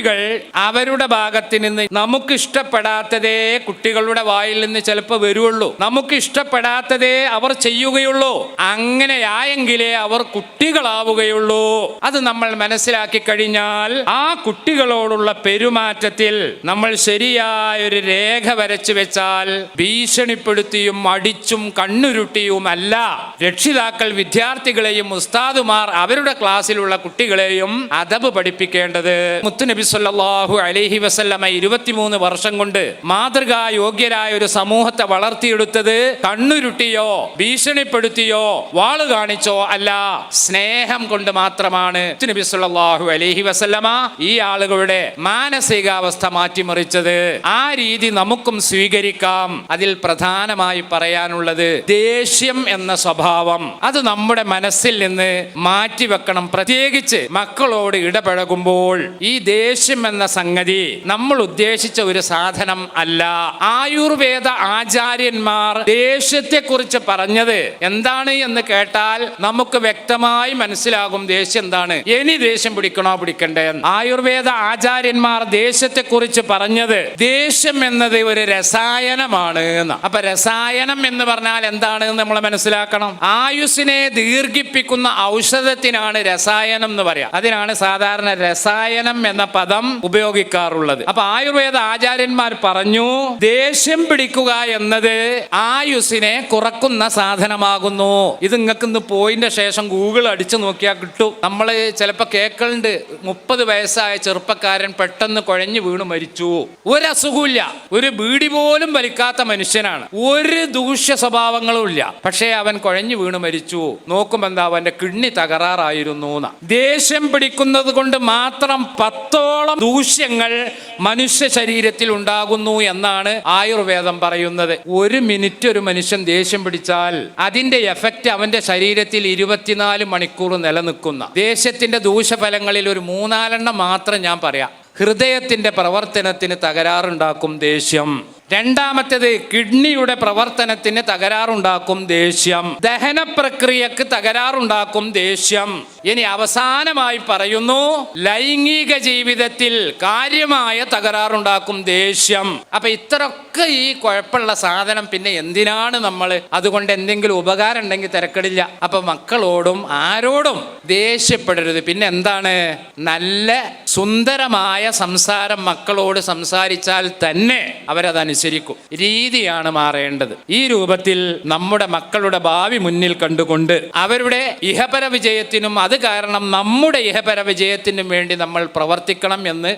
കുട്ടികൾ അവരുടെ ഭാഗത്ത് നിന്ന് നമുക്ക് ഇഷ്ടപ്പെടാത്തതേ കുട്ടികളുടെ വായിൽ നിന്ന് ചിലപ്പോൾ വരുള്ളൂ. നമുക്ക് ഇഷ്ടപ്പെടാത്തതേ അവർ ചെയ്യുകയുള്ളൂ. അങ്ങനെയായെങ്കിലേ അവർ കുട്ടികളാവുകയുള്ളൂ. അത് നമ്മൾ മനസ്സിലാക്കി കഴിഞ്ഞാൽ ആ കുട്ടികളോടുള്ള പെരുമാറ്റത്തിൽ നമ്മൾ ശരിയായ ഒരു രേഖ വരച്ചു വെച്ചാൽ ഭീഷണിപ്പെടുത്തിയും അടിച്ചും കണ്ണുരുട്ടിയും അല്ല രക്ഷിതാക്കൾ വിദ്യാർത്ഥികളെയും ഉസ്താദുമാർ അവരുടെ ക്ലാസ്സിലുള്ള കുട്ടികളെയും അദബ് പഠിപ്പിക്കേണ്ടത്. മുത്തുനബി സല്ലല്ലാഹു അലൈഹി വസല്ലമ ഇരുപത്തിമൂന്ന് വർഷം കൊണ്ട് മാതൃകാ യോഗ്യരായ ഒരു സമൂഹത്തെ വളർത്തിയെടുത്തത് കണ്ണുരുട്ടിയോ ഭീഷണിപ്പെടുത്തിയോ വാൾ കാണിച്ചോ അല്ല സ്നേഹം കൊണ്ട് മാത്രമാണ്. നബി അലൈഹി വസല്ലമ ഈ ആളുകളുടെ മാനസികാവസ്ഥ മാറ്റിമറിച്ചത്. ആ രീതി നമുക്കും സ്വീകരിക്കാം. അതിൽ പ്രധാനമായി പറയാനുള്ളത് ദേഷ്യം എന്ന സ്വഭാവം. അത് നമ്മുടെ മനസ്സിൽ നിന്ന് മാറ്റിവെക്കണം. പ്രത്യേകിച്ച് മക്കളോട് ഇടപഴകുമ്പോൾ ഈ ദേഷ്യം എന്ന സംഗതി നമ്മൾ ഉദ്ദേശിച്ച ഒരു സാധനം അല്ല. ആയുർവേദ ആചാര്യന്മാർ ദേഷ്യത്തെ കുറിച്ച് പറഞ്ഞത് എന്താണ് എന്ന് കേട്ടാൽ നമുക്ക് വ്യക്തമായി മനസ്സിലാകും ദേഷ്യം എന്താണ്. ഇനി ദേഷ്യം പിടിക്കണോ പിടിക്കണ്ടേ. ആയുർവേദ ആചാര്യന്മാർ ദേഷ്യത്തെ കുറിച്ച് പറഞ്ഞത് ദേഷ്യം എന്നത് ഒരു രസായനമാണ് അപ്പൊ രസായനം എന്ന് പറഞ്ഞാൽ എന്താണ് നമ്മൾ മനസ്സിലാക്കണം. ആയുസിനെ ദീർഘിപ്പിക്കുന്ന ഔഷധത്തിനാണ് രസായനം എന്ന് പറയാം. അതിനാണ് സാധാരണ രസായനം എന്ന പദം ഉപയോഗിക്കാറുള്ളത്. അപ്പൊ ആയുർവേദ ആചാര്യന്മാർ പറഞ്ഞു ദേഷ്യം പിടിക്കുക എന്നത് ആയുസിനെ കുറക്കുന്ന സാധനമാകുന്നു. ഇത് നിങ്ങൾക്ക് ഇന്ന് പോയിന്റ് ശേഷം ഗൂഗിൾ അടിച്ചു നോക്കിയാൽ കിട്ടും. നമ്മൾ ചിലപ്പോൾ കേൾക്കലുണ്ട് മുപ്പത് വയസ്സായ ചെറുപ്പക്കാരൻ പെട്ടെന്ന് കുഴഞ്ഞു വീണ് മരിച്ചു. ഒരു അസുഖമില്ല ഒരു ബീഡി പോലും വലിക്കാത്ത മനുഷ്യനാണ്. ഒരു ദൂഷ്യ സ്വഭാവങ്ങളും ഇല്ല. പക്ഷേ അവൻ കുഴഞ്ഞു വീണ് മരിച്ചു. നോക്കുമ്പോ എന്താ അവന്റെ കിഡ്നി തകരാറായിരുന്നു ന്ന്. ദേഷ്യം പിടിക്കുന്നത് കൊണ്ട് മാത്രം പത്തോളം ദൂഷ്യങ്ങൾ മനുഷ്യ ശരീരത്തിൽ ഉണ്ടാകുന്നു എന്നാണ് ആയുർവേദം പറയുന്നത്. ഒരു മിനിറ്റ് ഒരു മനുഷ്യൻ ദേഷ്യം പിടിച്ചാൽ അതിന്റെ എഫക്റ്റ് അവന്റെ ശരീരത്തിൽ ഇരുപത്തിനാല് മണിക്കൂർ നിലനിൽക്കുന്ന. ദേഷ്യത്തിന്റെ ദൂഷ്യഫലങ്ങളിൽ ഒരു മൂന്നാലെണ്ണം മാത്രം ഞാൻ പറയാം. ഹൃദയത്തിന്റെ പ്രവർത്തനത്തിന് തകരാറുണ്ടാക്കും ദേഷ്യം. രണ്ടാമത്തേത് കിഡ്നിയുടെ പ്രവർത്തനത്തിന് തകരാറുണ്ടാക്കും ദേഷ്യം. ദഹന പ്രക്രിയക്ക് തകരാറുണ്ടാക്കും ദേഷ്യം. ഇനി അവസാനമായി പറയുന്നു ലൈംഗിക ജീവിതത്തിൽ കാര്യമായ തകരാറുണ്ടാക്കും ദേഷ്യം. അപ്പൊ ഇത്രയൊക്കെ ഈ കുഴപ്പമുള്ള സാധനം പിന്നെ എന്തിനാണ് നമ്മൾ അതുകൊണ്ട് എന്തെങ്കിലും ഉപകാരം ഉണ്ടെങ്കിൽ തിരക്കടില്ല. അപ്പൊ മക്കളോടും ആരോടും ദേഷ്യപ്പെടരുത്. പിന്നെ എന്താണ്? നല്ല സുന്ദരമായ സംസാരം മക്കളോട് സംസാരിച്ചാൽ തന്നെ അവരത് അനുസരിക്കും. രീതിയാണ് മാറേണ്ടത്. ഈ രൂപത്തിൽ നമ്മുടെ മക്കളുടെ ഭാവി മുന്നിൽ കണ്ടുകൊണ്ട് അവരുടെ ഇഹപര വിജയത്തിനും അത് കാരണം നമ്മുടെ ഇഹപര വിജയത്തിനും വേണ്ടി നമ്മൾ പ്രവർത്തിക്കണം എന്ന്